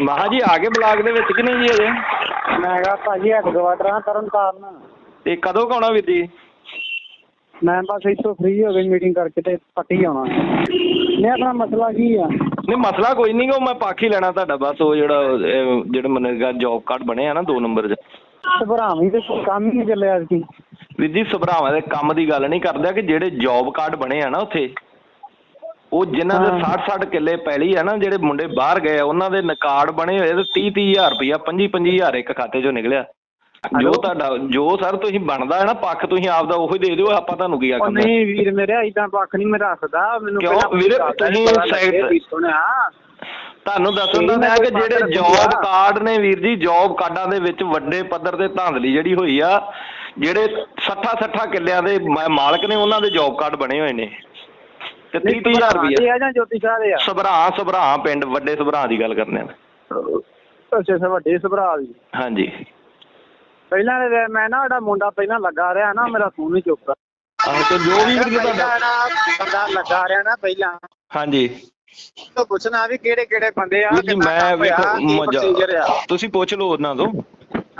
ਮਹਾ ਜੀ ਆ ਗਏ ਬਲਾਕ ਦੇ ਵਿੱਚ ਕਿ ਨਹੀਂ ਜੀ ਅਜੇ ਮੈਂ ਕਿਹਾ ਭਾਜੀ ਹੈਡਕੁਆਟਰ ਆ ਤਰਨ ਤਾਰਨ ਤੇ ਕਦੋਂ ਕੁ ਆਉਣਾ ਵੀਰ ਜੀ? ਮੈਂ ਬਸ ਇੱਥੋਂ ਫ੍ਰੀ ਹੋ ਗਈ ਮੀਟਿੰਗ ਕਰਕੇ ਤੇ ਪੱਟੀ ਆਉਣਾ। ਨਹੀਂ ਆਪਣਾ ਮਸਲਾ ਕੀ ਆ? ਨਹੀਂ ਮਸਲਾ ਕੋਈ ਨਹੀਂ ਉਹ ਮੈਂ ਪੱਖ ਹੀ ਲੈਣਾ ਤੁਹਾਡਾ ਬਸ ਉਹ ਜਿਹੜਾ ਅਹ, ਜਿਹੜਾ ਮਨਰੇਗਾ ਜੌਬ ਕਾਰਡ ਬਣੇ ਆ ਨਾ ਦੋ ਨੰਬਰ 'ਚ। ਘਬਰਾਵੀਂ ਤੇ ਕੰਮ ਹੀ ਨਹੀਂ ਚੱਲਿਆ ਅੱਜ। ਕੀ ਵੀਰ ਜੀ ਸਭਰਾਵਾਂ ਦੇ ਕੰਮ ਦੀ ਗੱਲ ਨਹੀਂ ਕਰਦਾ ਕਿ ਜਿਹੜੇ ਜੌਬ ਕਾਰਡ ਬਣੇ ਆ ਨਾ ਉੱਥੇ। ਉਹ ਜਿਨ੍ਹਾਂ ਦੇ। 60 60 ਕਿੱਲੇ ਪੈਲੀ ਆ ਨਾ ਜਿਹੜੇ ਮੁੰਡੇ ਬਾਹਰ ਗਏ ਆ ਉਹਨਾਂ ਦੇ ਨਕਾਰਡ ਬਣੇ ਹੋਏ ਤੇ 30 30000 ਰੁਪਇਆ 25 25000 ਇੱਕ ਖਾਤੇ 'ਚੋਂ ਨਿਕਲਿਆ ਜੋ? ਤੁਹਾਡਾ ਜੋ ਸਰ ਤੁਸੀਂ ਬਣਦਾ ਹੈ ਨਾ ਪੱਖ ਤੁਸੀਂ ਆਪਦਾ ਉਹੀ ਦੇ ਦਿਓ ਆਪਾਂ ਤੁਹਾਨੂੰ ਕੀ ਆਖਣਾ ਨਹੀਂ ਵੀਰ ਮੇਰੇ ਇਦਾਂ ਪੱਖ ਨਹੀਂ ਮੈਂ ਰੱਖਦਾ ਮੈਨੂੰ ਕਿਉਂ? ਵੀਰੇ, ਤੁਸੀਂ ਸਾਈਡ- ਤੁਹਾਨੂੰ ਦੱਸਣ ਦਾ ਮੈਂ ਕਿ ਜਿਹੜੇ ਜੌਬ ਕਾਰਡ ਨੇ ਵੀਰ ਜੀ ਜੌਬ ਕਾਰਡਾਂ ਦੇ ਵਿੱਚ ਵੱਡੇ ਪੱਧਰ ਤੇ ਧਾਂਦਲੀ ਜਿਹੜੀ ਹੋਈ ਆ ਜਿਹੜੇ 60 60 ਕਿੱਲਿਆਂ ਦੇ ਮਾਲਕ ਨੇ ਉਹਨਾਂ ਦੇ ਜੌਬ ਕਾਰਡ ਬਣੇ ਹੋਏ ਨੇ ਤੇ 30 30000 ਇਹ ਰੁਪਏ ਆ ਜਾਂ ਜੋਤੀ ਸ਼ਾਹ ਦੇ ਆ? ਸਭਰਾ ਸਭਰਾ ਪਿੰਡ ਵੱਡੇ ਸਭਰਾ ਦੀ ਗੱਲ ਕਰਨੇ ਆ। ਅੱਛਾ ਅੱਛਾ ਵੱਡੇ ਸਭਰਾ ਦੀ। ਹਾਂਜੀ। ਪਹਿਲਾਂ ਮੈਂ ਨਾ ਜਿਹੜਾ ਮੁੰਡਾ ਪਹਿਲਾਂ ਲੱਗਾ ਰਿਹਾ ਨਾ ਮੇਰਾ ਫੋਨ ਨਹੀਂ ਚੁੱਕਦਾ। ਆਹੋ ਤੇ ਜੋ ਵੀ ਵੀਰ ਜੀ ਤੁਹਾਡਾ ਲੱਗਾ ਰਿਹਾ ਨਾ ਪਹਿਲਾਂ। ਹਾਂਜੀ। ਤੋਂ ਪੁੱਛਣਾ ਵੀ ਕਿਹੜੇ ਕਿਹੜੇ ਬੰਦੇ ਆ ਮੈਂ ਵੇਖੋ ਤੁਸੀਂ ਪੁੱਛ ਲਓ ਉਹਨਾਂ ਤੋਂ।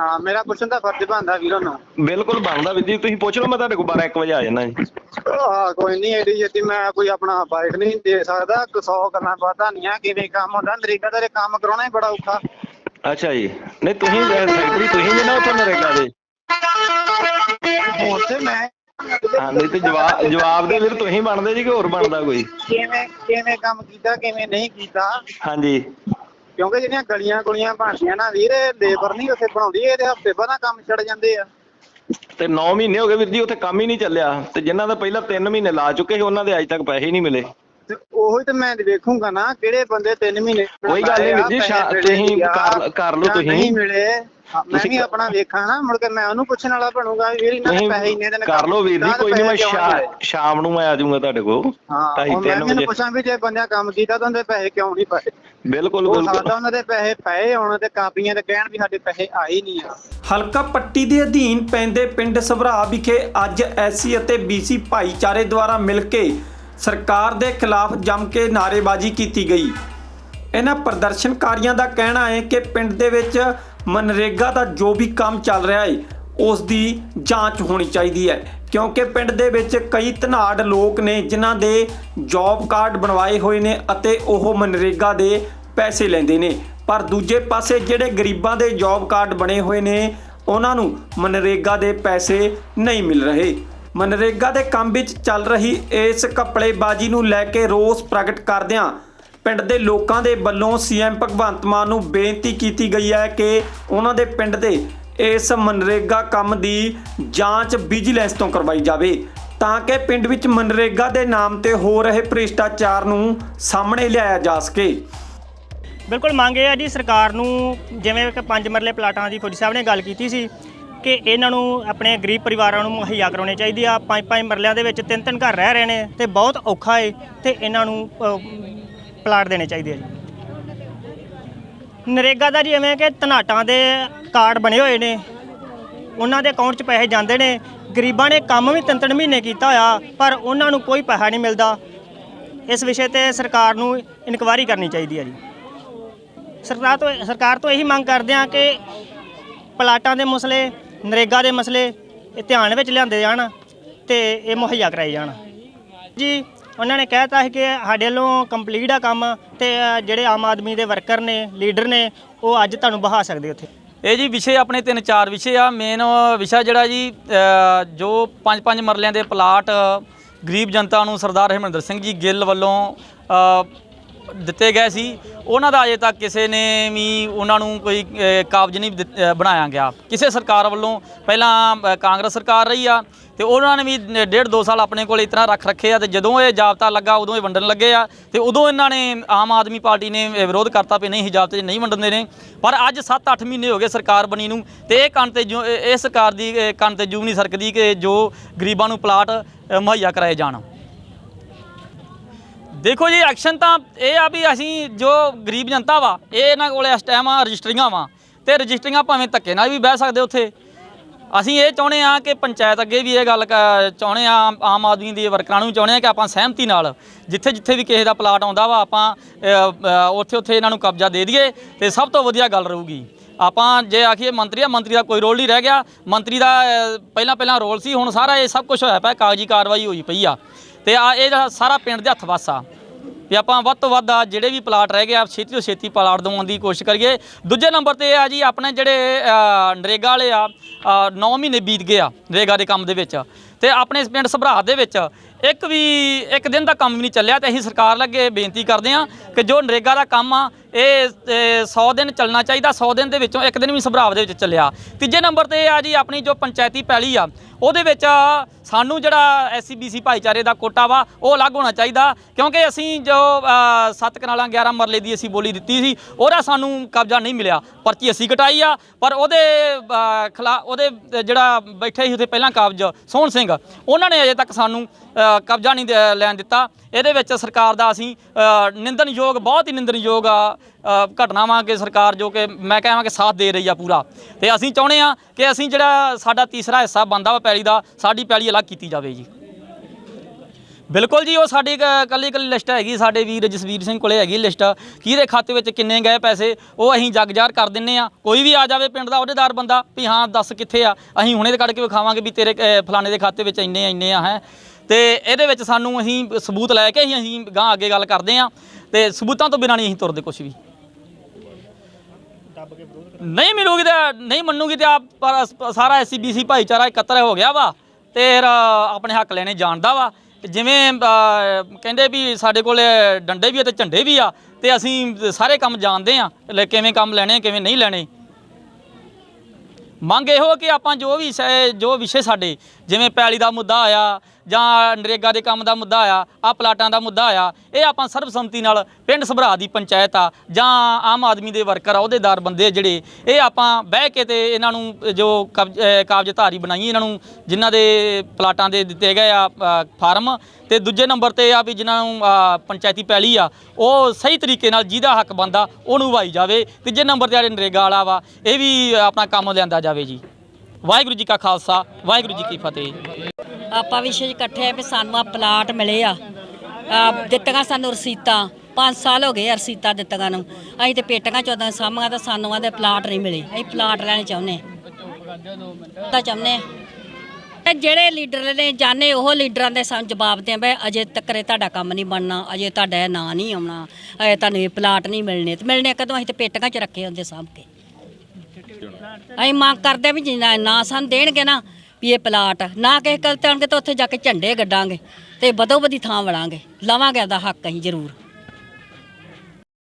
ਹਾਂ ਮੇਰਾ ਪੁੱਛਣ ਦਾ ਫਰਜ਼ ਬਣਦਾ ਵੀਰੋਂ ਨੂੰ। ਬਿਲਕੁਲ ਬਣਦਾ ਵੀਰ ਜੀ ਤੁਸੀਂ ਪੁੱਛ ਲਓ ਮੈਂ ਤੁਹਾਡੇ ਕੋਲ 12 1 ਵਜੇ ਆ ਜਾਣਾ ਜੀ। ਆਹ ਕੋਈ ਨਹੀਂ ਐਡੀ ਜੱਤੀ ਮੈਂ ਕੋਈ ਆਪਣਾ ਬਾਈਕ ਨਹੀਂ ਦੇ ਸਕਦਾ ਕੋਈ ਸੌ ਗੱਲਾਂ ਪਤਾ ਨਹੀਂ ਆ ਕਿਵੇਂ ਕੰਮ ਹੁੰਦਾ ਨਰੇਗਾ ਦਾ ਕੰਮ ਕਰਾਉਣਾ ਹੀ ਬੜਾ ਔਖਾ। ਅੱਛਾ ਜੀ ਨਹੀਂ ਤੁਸੀਂ ਸੈਕਟਰੀ ਤੁਸੀਂ ਜੇ ਨਾ ਉੱਥੇ ਨਰੇਗਾ ਦੇ। ਤੇ ਮੈਂ ਹਾਂ ਨਹੀਂ ਤੇ ਜਵਾਬ ਜਵਾਬ ਦੇ ਵੀਰ ਤੁਸੀਂ ਬਣਦੇ ਜੀ ਕਿ ਹੋਰ ਬਣਦਾ ਕੋਈ? ਕਿਵੇਂ ਕਿਵੇਂ ਕੰਮ ਕੀਤਾ ਕਿਵੇਂ ਨਹੀਂ ਕੀਤਾ? ਹਾਂਜੀ। ਕਿਉਂਕਿ ਜਿਹੜੀਆਂ ਗਲੀਆਂ ਗੁਲੀਆਂ ਬਣਦੀਆਂ ਨਾ ਵੀਰ ਲੇਬਰ ਨਹੀਂ ਉੱਥੇ ਬਣਾਉਂਦੀ ਇਹਦੇ ਹਫ਼ਤੇ ਬਾਅਦ ਕੰਮ ਛੱਡ ਜਾਂਦੇ ਆ। ਤੇ 9 ਮਹੀਨੇ ਹੋ ਗਏ ਵੀਰ ਜੀ ਉੱਥੇ ਕੰਮ ਹੀ ਨਹੀਂ ਚੱਲਿਆ। ਤੇ ਜਿਨ੍ਹਾਂ ਦਾ ਪਹਿਲਾਂ 3 ਮਹੀਨੇ ਲਾ ਚੁੱਕੇ ਸੀ ਉਹਨਾਂ ਦੇ ਅਜੇ ਤੱਕ ਪੈਸੇ ਹੀ ਨਹੀਂ ਮਿਲੇ। ਤੇ ਉਹੀ ਤੇ ਮੈਂ ਵੇਖੂੰਗਾ ਨਾ ਕਿਹੜੇ ਬੰਦੇ 3 ਮਹੀਨੇ ਕੋਈ ਗੱਲ ਨਹੀਂ ਵੀਰ ਜੀ, ਸ਼ਾ- ਤੁਸੀਂ ਕਰ- ਕਰ ਲਓ ਤੁਸੀਂ। ਨਹੀਂ ਮਿਲੇ। ਮੈਂ ਤੁਸੀਂ ਵੀ ਆਪਣਾ ਵੇਖਾਂ ਨਾ ਮੁੜ ਕੇ ਮੈਂ ਉਹਨੂੰ ਪੁੱਛਣ ਵਾਲਾ ਬਣੂਗਾ ਵੀ ਵੀਰ ਇਹਨਾਂ ਦੇ ਪੈਸੇ ਇੰਨੇ ਦਿਨ ਕਰ ਲਓ ਵੀਰ ਜੀ ਕੋਈ ਨਹੀਂ ਮੈਂ ਸ਼ਾਮ ਨੂੰ ਮੈਂ ਆ ਜਾਊਂਗਾ ਤੁਹਾਡੇ ਕੋਲ ਹਾਂ ਮੈਂ ਵਜੇ। ਪੁੱਛਾਂ ਵੀ ਜੇ ਬੰਦਿਆਂ ਕੰਮ ਕੀਤਾ ਤਾਂ ਉਹਦੇ ਪੈਸੇ ਕਿਉਂ ਨਹੀਂ ਪਏ? ਬਿਲਕੁਲ ਉਹ ਬਿਲਕੁਲ। ਸਾਡਾ ਉਹਨਾਂ ਦੇ ਪੈਸੇ ਪਏ ਹੋਣ ਤੇ ਕਾਪੀਆਂ ਤੇ ਕਹਿਣ ਵੀ ਸਾਡੇ ਪੈਸੇ ਆਏ ਨਹੀਂ ਆ। ਹਲਕਾ ਪੱਟੀ ਦੇ ਅਧੀਨ ਪੈਂਦੇ ਪਿੰਡ ਸਭਰਾ ਵਿਖੇ ਅੱਜ ਐਸਸੀ ਅਤੇ ਬੀਸੀ ਭਾਈਚਾਰੇ ਦੁਆਰਾ ਮਿਲ ਕੇ ਸਰਕਾਰ ਦੇ ਖਿਲਾਫ ਜੰਮ ਕੇ ਨਾਅਰੇਬਾਜ਼ੀ ਕੀਤੀ ਗਈ। ਇਹਨਾਂ ਪ੍ਰਦਰਸ਼ਨਕਾਰੀਆਂ ਦਾ ਕਹਿਣਾ ਹੈ ਕਿ ਪਿੰਡ ਦੇ ਵਿੱਚ ਮਨਰੇਗਾ ਦਾ ਜੋ ਵੀ ਕੰਮ ਚੱਲ ਰਿਹਾ ਹੈ ਉਸ ਦੀ ਜਾਂਚ ਹੋਣੀ ਚਾਹੀਦੀ ਹੈ। ਕਿਉਂਕਿ ਪਿੰਡ ਦੇ ਵਿੱਚ ਕਈ ਧਨਾੜ ਲੋਕ ਨੇ ਜਿਨ੍ਹਾਂ ਦੇ ਜੌਬ ਕਾਰਡ ਬਣਵਾਏ ਹੋਏ ਨੇ ਅਤੇ ਉਹ ਮਨਰੇਗਾ ਦੇ ਪੈਸੇ ਲੈਂਦੇ ਨੇ। ਪਰ ਦੂਜੇ ਪਾਸੇ ਜਿਹੜੇ ਗਰੀਬਾਂ ਦੇ ਜੌਬ ਕਾਰਡ ਬਣੇ ਹੋਏ ਨੇ, ਉਹਨਾਂ ਨੂੰ ਮਨਰੇਗਾ ਦੇ ਪੈਸੇ ਨਹੀਂ ਮਿਲ ਰਹੇ। ਮਨਰੇਗਾ ਦੇ ਕੰਮ ਵਿੱਚ ਚੱਲ ਰਹੀ ਇਸ ਕਪੜੇਬਾਜ਼ੀ ਨੂੰ ਲੈ ਕੇ ਰੋਸ ਪ੍ਰਗਟ ਕਰਦਿਆਂ ਪਿੰਡ ਦੇ ਲੋਕਾਂ ਦੇ ਵੱਲੋਂ ਸੀਐਮ ਭਗਵੰਤ ਮਾਨ ਨੂੰ ਬੇਨਤੀ ਕੀਤੀ ਗਈ ਹੈ ਕਿ ਉਹਨਾਂ ਦੇ ਪਿੰਡ ਦੇ ਇਸ ਮਨਰੇਗਾ ਕੰਮ ਦੀ ਜਾਂਚ ਵਿਜੀਲੈਂਸ ਤੋਂ ਕਰਵਾਈ ਜਾਵੇ, ਤਾਂ ਕਿ ਪਿੰਡ ਵਿੱਚ ਮਨਰੇਗਾ ਦੇ ਨਾਮ ਤੇ ਹੋ ਰਹੇ ਭ੍ਰਿਸ਼ਟਾਚਾਰ ਨੂੰ ਸਾਹਮਣੇ ਲਿਆਇਆ ਜਾ ਸਕੇ। ਬਿਲਕੁਲ, ਮੰਗ ਇਹ ਹੈ ਜੀ ਸਰਕਾਰ ਨੂੰ, ਜਿਵੇਂ ਕਿ ਪੰਜ ਮਰਲੇ ਪਲਾਟਾਂ ਦੀ ਫੌਜੀ ਸਾਹਿਬ ਨੇ ਗੱਲ ਕੀਤੀ ਸੀ, ਕਿ ਇਹਨਾਂ ਨੂੰ ਆਪਣੇ ਗਰੀਬ ਪਰਿਵਾਰਾਂ ਨੂੰ ਮੁਹੱਈਆ ਕਰਾਉਣੇ ਚਾਹੀਦੀ ਆ। ਪੰਜ ਪੰਜ ਮਰਲਿਆਂ ਦੇ ਵਿੱਚ ਤਿੰਨ ਤਿੰਨ ਘਰ ਰਹਿ ਰਹੇ ਨੇ ਤੇ ਬਹੁਤ ਔਖਾ ਏ, ਤੇ ਇਹਨਾਂ ਨੂੰ ਪਲਾਟ ਦੇਣੇ ਚਾਹੀਦੇ ਆ ਜੀ। ਨਰੇਗਾ ਦਾ ਜੀ ਐਵੇਂ ਕਿ ਧਨਾਟਾਂ ਦੇ ਕਾਰਡ ਬਣੇ ਹੋਏ ਨੇ। ਉਹਨਾਂ ਦੇ ਅਕਾਊਂਟ 'ਚ ਪੈਸੇ ਜਾਂਦੇ ਨੇ। ਗਰੀਬਾਂ ਨੇ ਕੰਮ ਵੀ ਤਿੰਨ ਤਿੰਨ ਮਹੀਨੇ ਕੀਤਾ ਹੋਇਆ, ਪਰ ਉਹਨਾਂ ਨੂੰ ਕੋਈ ਪੈਸਾ ਨਹੀਂ ਮਿਲਦਾ। ਇਸ ਵਿਸ਼ੇ ਤੇ ਸਰਕਾਰ ਨੂੰ ਇਨਕੁਆਇਰੀ ਕਰਨੀ ਚਾਹੀਦੀ ਹੈ ਜੀ। ਸਰਕਾਰ ਤੋਂ ਸਰਕਾਰ ਤੋਂ ਇਹੀ ਮੰਗ ਕਰਦੇ ਹਾਂ ਕਿ ਪਲਾਟਾਂ ਦੇ ਮਸਲੇ, ਨਰੇਗਾ ਦੇ ਮਸਲੇ ਇਹ ਧਿਆਨ ਵਿੱਚ ਲਿਆਂਦੇ ਜਾਣ ਤੇ ਇਹ ਮੁਹੱਈਆ ਕਰਾਏ ਜਾਣ। ਜੀ ਉਹਨਾਂ ਨੇ ਕਹਿਤਾ ਹੈ ਕਿ ਸਾਡੇ ਵੱਲੋਂ ਕੰਪਲੀਟ ਆ ਕੰਮ ਤੇ ਅ, ਜਿਹੜੇ ਆਮ ਆਦਮੀ ਦੇ ਵਰਕਰ ਨੇ ਲੀਡਰ ਨੇ ਉਹ ਅੱਜ ਤੁਹਾਨੂੰ ਬਹਾ ਸਕਦੇ ਉੱਥੇ। ਇਹ ਜੀ ਵਿਸ਼ੇ ਆਪਣੇ ਤਿੰਨ ਚਾਰ ਵਿਸ਼ੇ ਆ। ਮੇਨ ਵਿਸ਼ਾ ਜਿਹੜਾ ਜੀ ਅ, ਜੋ ਪੰਜ ਪੰਜ ਮਰਲਿਆਂ ਦੇ ਪਲਾਟ ਗਰੀਬ ਜਨਤਾ ਨੂੰ ਸਰਦਾਰ ਹਰਮਿੰਦਰ ਸਿੰਘ ਜੀ ਗਿੱਲ ਵੱਲੋਂ ਅ, ਦਿੱਤੇ ਗਏ ਸੀ। ਉਹਨਾਂ ਦਾ ਅਜੇ ਤੱਕ ਕਿਸੇ ਨੇ ਵੀ ਉਹਨਾਂ ਨੂੰ ਕੋਈ ਕਾਬਜ਼ ਨਹੀਂ ਦਿੱਤ- ਅ, ਬਣਾਇਆ ਗਿਆ। ਕਿਸੇ ਸਰਕਾਰ ਵੱਲੋਂ ਪਹਿਲਾਂ ਅ, ਕਾਂਗਰਸ ਸਰਕਾਰ ਰਹੀ ਆ ਤੇ ਉਹਨਾਂ ਨੇ ਵੀ ਡੇਢ ਦੋ ਸਾਲ ਆਪਣੇ ਕੋਲ ਇਸ ਤਰ੍ਹਾਂ ਰੱਖ ਰੱਖੇ ਆ ਤੇ ਜਦੋਂ ਇਹ ਜਾਬਤਾ ਲੱਗਾ ਉਦੋਂ ਇਹ ਵੰਡਣ ਲੱਗੇ ਆ ਤੇ ਉਦੋਂ ਇਹਨਾਂ ਨੇ ਆਮ ਆਦਮੀ ਪਾਰਟੀ ਨੇ ਵਿਰੋਧ ਕਰਤਾ ਵੀ ਨਹੀਂ ਜਾਬਤੇ 'ਚ ਨਹੀਂ ਵੰਡਦੇ ਨੇ। ਪਰ ਅੱਜ 7-8 ਮਹੀਨੇ ਹੋ ਗਏ ਸਰਕਾਰ ਬਣੀ ਨੂੰ ਤੇ ਇਹ ਕੰਨ ਤੇ ਜੋ ਇਹ ਇਹ ਸਰਕਾਰ ਦੀ ਇਹ ਕੰਨ ਤੇ ਜੂ ਨਹੀਂ ਸਰਕਦੀ ਕਿ ਜੋ ਗਰੀਬਾਂ ਨੂੰ ਪਲਾਟ ਅ, ਮੁਹੱਈਆ ਕਰਾਏ ਜਾਣ। ਦੇਖੋ ਜੀ ਐਕਸ਼ਨ ਤਾਂ ਇਹ ਆ ਵੀ ਅਸੀਂ ਜੋ ਗਰੀਬ ਜਨਤਾ ਵਾ, ਇਹ ਇਹਨਾਂ ਕੋਲ ਇਸ ਟਾਈਮ ਆ ਰਜਿਸਟਰੀਆਂ ਵਾ ਤੇ ਰਜਿਸਟਰੀਆਂ ਭਾਵੇਂ ਧੱਕੇ ਨਾਲ ਵੀ ਬਹਿ ਸਕਦੇ ਉੱਥੇ। ਅਸੀਂ ਇਹ ਚਾਹੁੰਦੇ ਆ ਕਿ ਪੰਚਾਇਤ ਅੱਗੇ ਵੀ ਇਹ ਗੱਲ ਕ- ਚਾਹੁੰਦੇ ਆ, ਆਮ ਆਦਮੀ ਦੇ ਵਰਕਰਾਂ ਨੂੰ ਵੀ ਚਾਹੁੰਦੇ ਆ ਕਿ ਆਪਾਂ ਸਹਿਮਤੀ ਨਾਲ ਜਿੱਥੇ ਜਿੱਥੇ ਵੀ ਕਿਸੇ ਦਾ ਪਲਾਟ ਆਉਂਦਾ ਵਾ, ਆਪਾਂ ਉੱਥੇ ਉੱਥੇ ਇਹਨਾਂ ਨੂੰ ਕਬਜ਼ਾ ਦੇ ਦਈਏ ਤੇ ਸਭ ਤੋਂ ਵਧੀਆ ਗੱਲ ਰਹੂਗੀ। ਆਪਾਂ ਜੇ ਆਖੀਏ ਮੰਤਰੀ ਆ, ਮੰਤਰੀ ਦਾ ਕੋਈ ਰੋਲ ਨਹੀਂ ਰਹਿ ਗਿਆ। ਮੰਤਰੀ ਦਾ ਪਹਿਲਾਂ ਪਹਿਲਾਂ ਰੋਲ ਸੀ, ਹੁਣ ਸਾਰਾ ਇਹ ਸਭ ਕੁਝ ਹੋਇਆ ਪਿਆ, ਕਾਗਜ਼ੀ ਕਾਰਵਾਈ ਹੋਈ ਪਈ ਆ। ਤੇ ਆ ਇਹ ਜਿਹੜਾ ਸਾਰਾ ਪਿੰਡ ਦੇ ਹੱਥ ਵੱਸ ਆ। ਵੀ ਆਪਾਂ ਵੱਧ ਤੋਂ ਵੱਧ ਆ ਜਿਹੜੇ ਵੀ ਪਲਾਟ ਰਹਿ ਗਏ ਆ ਛੇਤੀ ਤੋਂ ਛੇਤੀ ਪਲਾਟ ਦਵਾਉਣ ਦੀ ਕੋਸ਼ਿਸ਼ ਕਰੀਏ। ਦੂਜੇ ਨੰਬਰ ਤੇ ਆ ਜੀ, ਆਪਣੇ ਜਿਹੜੇ ਨਰੇਗਾ ਵਾਲੇ ਆ 9 ਮਹੀਨੇ ਬੀਤ ਗਏ ਆ ਨਰੇਗਾ ਦੇ ਕੰਮ ਦੇ ਵਿੱਚ। ਤੇ ਆਪਣੇ ਪਿੰਡ ਸਭਰਾ ਦੇ ਵਿੱਚ ਇੱਕ ਵੀ ਇੱਕ ਦਿਨ ਦਾ ਕੰਮ ਵੀ ਨਹੀਂ ਚੱਲਿਆ ਤੇ ਅਸੀਂ ਸਰਕਾਰ ਲੱਗੇ ਬੇਨਤੀ ਕਰਦੇ ਆ ਕਿ ਜੋ ਨਰੇਗਾ ਦਾ ਕੰਮ ਆ ਇਹ 100 ਦਿਨ ਚੱਲਣਾ ਚਾਹੀਦਾ 100 ਦਿਨ ਦੇ ਵਿੱਚੋਂ ਇੱਕ ਦਿਨ ਵੀ ਸੰਭਰਾਵ ਦੇ ਵਿੱਚ ਚੱਲਿਆ। ਤੀਜੇ ਨੰਬਰ ਤੇ ਆ ਜੀ ਆਪਣੀ ਜੋ ਪੰਚਾਇਤੀ ਪੈਲੀ ਆ ਉਹਦੇ ਵਿੱਚ ਸਾਨੂੰ ਜਿਹੜਾ ਐਸਸੀਬੀਸੀ ਭਾਈਚਾਰੇ ਦਾ ਕੋਟਾ ਵਾ ਉਹ ਅਲੱਗ ਹੋਣਾ ਚਾਹੀਦਾ ਕਿਉਂਕਿ ਅਸੀਂ ਜੋ ਅ, ਸੱਤ ਕਨਾਲਾਂ 11 ਮਰਲੇ ਦੀ ਅਸੀਂ ਬੋਲੀ ਦਿੱਤੀ ਸੀ ਉਹਦਾ ਸਾਨੂੰ ਕਬਜ਼ਾ ਨਹੀਂ ਮਿਲਿਆ। ਪਰਚੀ ਅਸੀਂ ਕਟਾਈ ਆ ਪਰ ਉਹਦੇ ਖਿਲਾ ਉਹਦੇ ਜਿਹੜਾ ਬੈਠੇ ਸੀ ਉੱਥੇ ਪਹਿਲਾਂ ਕਾਬਜ ਸੋਹਣ ਸਿੰਘ ਉਹਨਾਂ ਨੇ ਅਜੇ ਤੱਕ ਸਾਨੂੰ ਕਬਜ਼ਾ ਨਹੀਂ ਦੇ- ਲੈਣ ਦਿੱਤਾ। ਇਹਦੇ ਵਿੱਚ ਸਰਕਾਰ ਦਾ ਅਸੀਂ ਅ, ਨਿੰਦਣਯੋਗ ਬਹੁਤ ਹੀ ਨਿੰਦਣਯੋਗ ਆ ਅ, ਘਟਨਾਵਾਂ ਕਿ ਸਰਕਾਰ ਜੋ ਕਿ ਮੈਂ ਕਹਾਂ ਕਿ ਸਾਥ ਦੇ ਰਹੀ ਆ ਪੂਰਾ। ਤੇ ਅਸੀਂ ਚਾਹੁੰਦੇ ਆ ਕਿ ਅਸੀਂ ਜਿਹੜਾ ਸਾਡਾ ਤੀਸਰਾ ਹਿੱਸਾ ਬੰਦਾ ਵਾ ਪੈਲੀ ਦਾ ਸਾਡੀ ਪੈਲੀ ਅਲੱਗ ਕੀਤੀ ਜਾਵੇ ਜੀ। ਬਿਲਕੁਲ ਜੀ ਉਹ ਸਾਡੀ ਕ- ਕੱਲੀ ਕੱਲੀ ਲਿਸਟ ਹੈਗੀ ਸਾਡੇ ਵੀਰ ਜਸਵੀਰ ਸਿੰਘ ਕੋਲੇ ਹੈਗੀ ਲਿਸਟ। ਕਿਹਦੇ ਖਾਤੇ ਵਿੱਚ ਕਿੰਨੇ ਗਏ ਪੈਸੇ ਉਹ ਅਸੀਂ ਜਗਜਾਰ ਕਰ ਦਿੰਨੇ ਆ। ਕੋਈ ਵੀ ਆ ਜਾਵੇ ਪਿੰਡ ਦਾ ਅਹੁਦੇਦਾਰ ਬੰਦਾ ਵੀ ਹਾਂ ਦੱਸ ਕਿੱਥੇ ਆ। ਅਸੀਂ ਹੁਣੇ ਤੇ ਕੱਢ ਕੇ ਵਿਖਾਵਾਂਗੇ ਵੀ ਤੇਰੇ ਫਲਾਣੇ ਦੇ ਖਾਤੇ ਵਿੱਚ ਇੰਨੇ ਇੰਨੇ ਆ ਹੈ। ਤੇ ਇਹਦੇ ਵਿੱਚ ਸਾਨੂੰ ਅਸੀਂ ਸਬੂਤ ਲੈ ਕੇ ਹੀ ਅਸੀਂ ਗਾਂ ਅੱਗੇ ਗੱਲ ਕਰਦੇ ਆ ਤੇ ਸਬੂਤਾਂ ਤੋਂ ਬਿਨਾਂ ਨਹੀਂ ਅਸੀਂ ਤੁਰਦੇ ਕੁਝ ਵੀ। ਨਹੀਂ ਮਿਲੂਗੀ ਤੇ ਨਹੀਂ ਮੰਨੂਗੀ ਤੇ ਆਪ ਪਰ ਸਾਰਾ ਐਸਸੀਬੀਸੀ ਭਾਈਚਾਰਾ ਇਕੱਤਰ ਹੋ ਗਿਆ ਵਾ ਤੇ ਫਿਰ ਆਪਣੇ ਹੱਕ ਲੈਣੇ ਜਾਣਦਾ ਵਾ। ਜਿਵੇਂ ਕਹਿੰਦੇ ਵੀ ਸਾਡੇ ਕੋਲ ਡੰਡੇ ਵੀ ਆ ਤੇ ਝੰਡੇ ਵੀ ਆ ਤੇ ਅਸੀਂ ਸਾਰੇ ਕੰਮ ਜਾਣਦੇ ਆ ਕਿਵੇਂ ਕੰਮ ਲੈਣੇ, ਕਿਵੇਂ ਨਹੀਂ ਲੈਣੇ। ਮੰਗ ਇਹੋ ਕਿ ਆਪਾਂ ਜੋ ਵੀ ਸੈ- ਜੋ ਵਿਸ਼ੇ ਸਾਡੇ, ਜਿਵੇਂ ਪੈਲੀ ਦਾ ਮੁੱਦਾ ਆਇਆ ਜਾਂ ਨਰੇਗਾ ਦੇ ਕੰਮ ਦਾ ਮੁੱਦਾ ਆਇਆ ਆ ਪਲਾਟਾਂ ਦਾ ਮੁੱਦਾ ਆ, ਇਹ ਆਪਾਂ ਸਰਬਸੰਮਤੀ ਨਾਲ ਪਿੰਡ ਸਭਰਾ ਦੀ ਪੰਚਾਇਤ ਆ, ਜਾਂ ਆਮ ਆਦਮੀ ਦੇ ਵਰਕਰ ਆ, ਅਹੁਦੇਦਾਰ ਬੰਦੇ ਜਿਹੜੇ, ਇਹ ਆਪਾਂ ਬਹਿ ਕੇ ਤੇ ਇਹਨਾਂ ਨੂੰ ਜੋ ਕਬਜ਼- ਕਾਬਜ਼ਧਾਰੀ ਬਣਾਈ, ਇਹਨਾਂ ਨੂੰ ਜਿਨ੍ਹਾਂ ਦੇ ਪਲਾਟਾਂ ਦੇ ਦਿੱਤੇ ਗਏ ਆ ਫਾਰਮ। ਤੇ ਦੂਜੇ ਨੰਬਰ ਤੇ ਆ ਵੀ ਜਿਨ੍ਹਾਂ ਨੂੰ ਪੰਚਾਇਤੀ ਪੈਲੀ ਆ, ਉਹ ਸਹੀ ਤਰੀਕੇ ਨਾਲ ਜਿਹਦਾ ਹੱਕ ਬੰਦਾ ਉਹਨੂੰ ਵਾਈ ਜਾਵੇ। ਤੀਜੇ ਨੰਬਰ ਤੇ ਆ ਨਰੇਗਾ ਵਾਲਾ ਵਾ, ਇਹ ਵੀ ਆਪਣਾ ਕੰਮ ਲਿਆਂਦਾ ਜਾਵੇ ਜੀ। ਵਾਹਿਗੁਰੂ ਜੀ ਕਾ ਖਾਲਸਾ, ਵਾਹਿਗੁਰੂ ਜੀ ਕੀ ਫਤਿਹ। ਆਪਾਂ ਵਿਸ਼ੇ 'ਚ ਇਕੱਠੇ ਆ ਵੀ ਸਾਨੂੰ ਆ ਪਲਾਟ ਮਿਲੇ ਆ। ਆ ਦਿੱਤੀਆਂ ਸਾਨੂੰ ਰਸੀਤਾਂ 5 ਸਾਲ ਹੋ ਗਏ ਆ ਰਸੀਤਾਂ ਦਿੱਤੀਆਂ ਨੂੰ। ਅਸੀਂ ਤੇ ਪੇਟੀਆਂ ਚੋਦਾਂ ਸਾਹਮਣੇ ਤਾਂ ਸਾਨੂੰ ਆਦੇ ਪਲਾਟ ਨਹੀਂ ਮਿਲੇ। ਅਸੀਂ ਪਲਾਟ ਲੈਣੇ ਚਾਹੁੰਦੇ ਹਾਂ ਤਾਂ ਚਾਹੁੰਦੇ ਹਾਂ ਤੇ ਜਿਹੜੇ ਲੀਡਰ ਨੇ ਜਾਣੇ, ਉਹ ਲੀਡਰਾਂ ਦੇ ਸਾਨੂੰ ਜਵਾਬ ਦੇ ਬਈ ਅਜੇ ਤੱਕ ਇਹ ਤੁਹਾਡਾ ਕੰਮ ਨਹੀਂ ਬਣਨਾ, ਅਜੇ ਤੁਹਾਡਾ ਇਹ ਨਾਂ ਨਹੀਂ ਆਉਣਾ, ਅਜੇ ਤੁਹਾਨੂੰ ਇਹ ਪਲਾਟ ਨਹੀਂ ਮਿਲਣੇ। ਤੇ ਮਿਲਣੇ ਕਦੋਂ? ਅਸੀਂ ਤੇ ਪੇਟੀਆਂ 'ਚ ਰੱਖੇ ਹੁੰਦੇ ਸਾਂਭ ਕੇ। ਅਸੀਂ ਮੰਗ ਕਰਦੇ ਆ ਵੀ ਜਿੰਨਾ ਨਾ ਸਾਨੂੰ ਦੇਣਗੇ ਨਾ ਵੀ ਇਹ ਪਲਾਟ। ਨਾ ਕਿਸੇ ਕੱਲ ਤੇ ਆਣਗੇ ਤਾਂ ਉੱਥੇ ਜਾ ਕੇ ਝੰਡੇ ਗੱਡਾਂਗੇ ਤੇ ਬਦੋ ਬਦੀ ਥਾਂ ਵੜਾਂਗੇ ਲਵਾਂਗੇ ਉਹਦਾ ਹੱਕ ਅਸੀਂ ਜ਼ਰੂਰ।